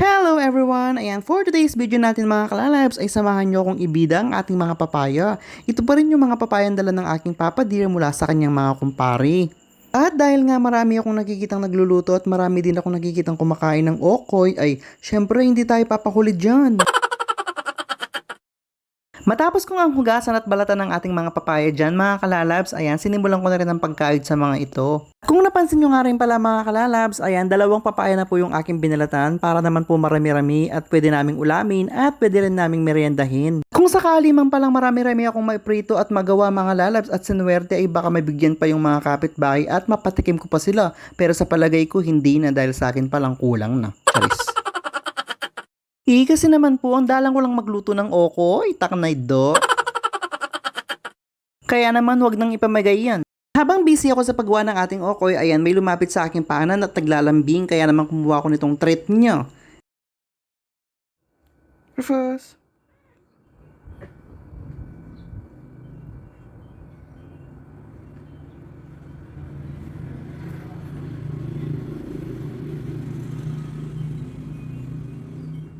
Hello everyone! Ayan, for today's video natin mga kalalabs ay samahan nyo akong ibida ang ating mga papaya. Ito pa rin yung mga papayang dala ng aking papa dear mula sa kanyang mga kumpari. At dahil nga marami akong nakikitang nagluluto at marami din akong nakikitang kumakain ng okoy, ay syempre hindi tayo papahuli dyan. Matapos kong ang hugasan at balatan ng ating mga papaya dyan, mga kalalabs, ayan, sinimulan ko na rin ang pagkaid sa mga ito. Kung napansin nyo nga rin pala mga kalalabs, ayan, dalawang papaya na po yung aking binalatan para naman po marami-rami at pwede naming ulamin at pwede rin naming meriendahin. Kung sakali man palang marami-rami akong maiprito at magawa mga lalabs at sinuwerte ay baka mabigyan pa yung mga kapitbahay at mapatikim ko pa sila. Pero sa palagay ko hindi na dahil sa akin palang kulang na. Charis. Eh, kasi naman po, ang dalang ko lang magluto ng okoy, taknay do. Kaya naman, wag nang ipamagay yan. Habang busy ako sa paggawa ng ating okoy, ayan, may lumapit sa aking paanan at naglalambing, kaya naman kumuha ko nitong treat niya. Rufus.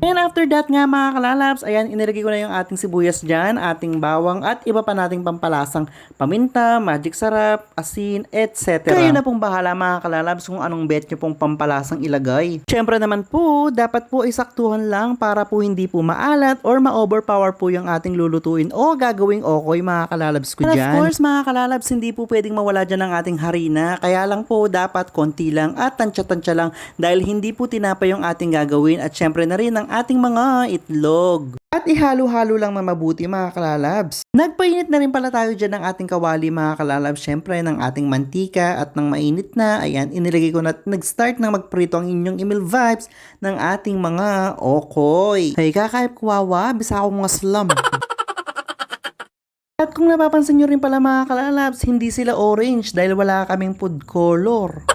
And after that nga mga kalalabs, ayan, inilagay ko na yung ating sibuyas dyan, ating bawang at iba pa nating pampalasang paminta, magic sarap, asin, etc. Kayo na pong bahala mga kalalabs kung anong bet nyo pong pampalasang ilagay. Siyempre naman po, dapat po isaktuhan lang para po hindi po maalat or ma-overpower po yung ating lulutuin o gagawing okoy mga kalalabs ko dyan. Of course mga kalalabs, hindi po pwedeng mawala dyan ang ating harina. Kaya lang po dapat konti lang at tansya-tansya lang dahil hindi po tinapa yung ating gagawin at syempre na rin ang ating mga itlog. At ihalo-halo lang na mabuti mga kalalabs. Nagpainit na rin pala tayo dyan ng ating kawali mga kalalabs. Syempre ng ating mantika at ng mainit na. Ayan, inilagay ko na nag-start na magprito ang inyong email vibes ng ating mga okoy. Hey, kakayap kuwawa, bisa ako mga slum. At kung napapansin nyo rin pala mga kalalabs, hindi sila orange dahil wala kaming food color.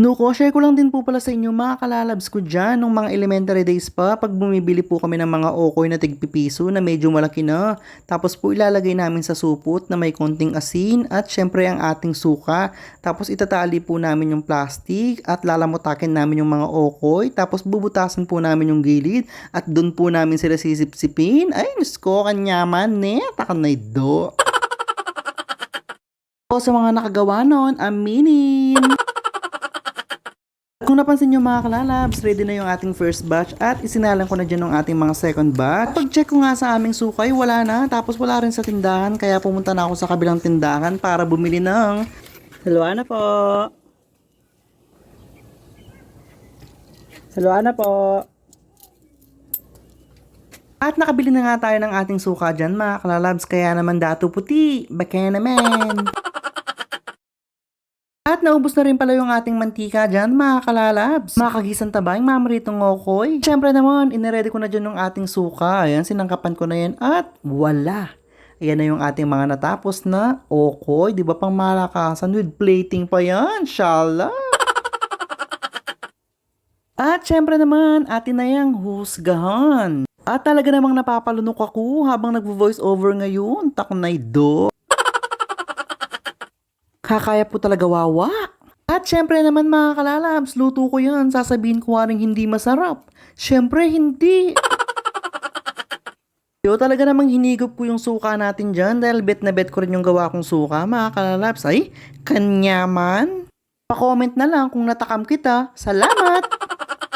Nuko, share ko lang din po pala sa inyo mga kalalabs ko dyan nung mga elementary days pa pag bumibili po kami ng mga okoy na tigpipiso na medyo malaki na. Tapos po ilalagay namin sa supot na may konting asin at syempre ang ating suka. Tapos itatali po namin yung plastic at lalamutakin namin yung mga okoy. Tapos bubutasan po namin yung gilid at dun po namin sila sisipsipin. Ay, Diyos ko, kanyaman, ne, takanay do. O sa mga nakagawa nun, aminin. Napansin nyo mga kalalabs, ready na yung ating first batch at isinalang ko na dyan ng ating mga second batch. Pag-check ko nga sa aming sukay, wala na. Tapos wala rin sa tindahan, kaya pumunta na ako sa kabilang tindahan para bumili ng... Hello, na po. Hello, na po. At nakabili na nga tayo ng ating suka dyan mga kalalabs, kaya naman dato puti, baka naman. At naubos na rin pala yung ating mantika dyan, mga kalalabs. Makagisan tabay, mamaritong okoy. Siyempre naman, iniready ko na dyan yung ating suka. Ayan, sinangkapan ko na yan at wala. Ayan na yung ating mga natapos na okoy. Di ba pang malakasan with plating pa yan? Shala! At syempre naman, atin na yung husgahan. At talaga namang napapalunok ako habang nagvo-voice over ngayon. Taknay do. Kakaya po talaga wawa. At syempre naman mga kalalabs, luto ko yan. Sasabihin ko nga hindi masarap. Syempre hindi. Yo, talaga namang hinigop ko yung suka natin dyan dahil bet na bet ko rin yung gawa kong suka, mga kalalabs. Ay, kanyaman. Pa-comment na lang kung natakam kita. Salamat!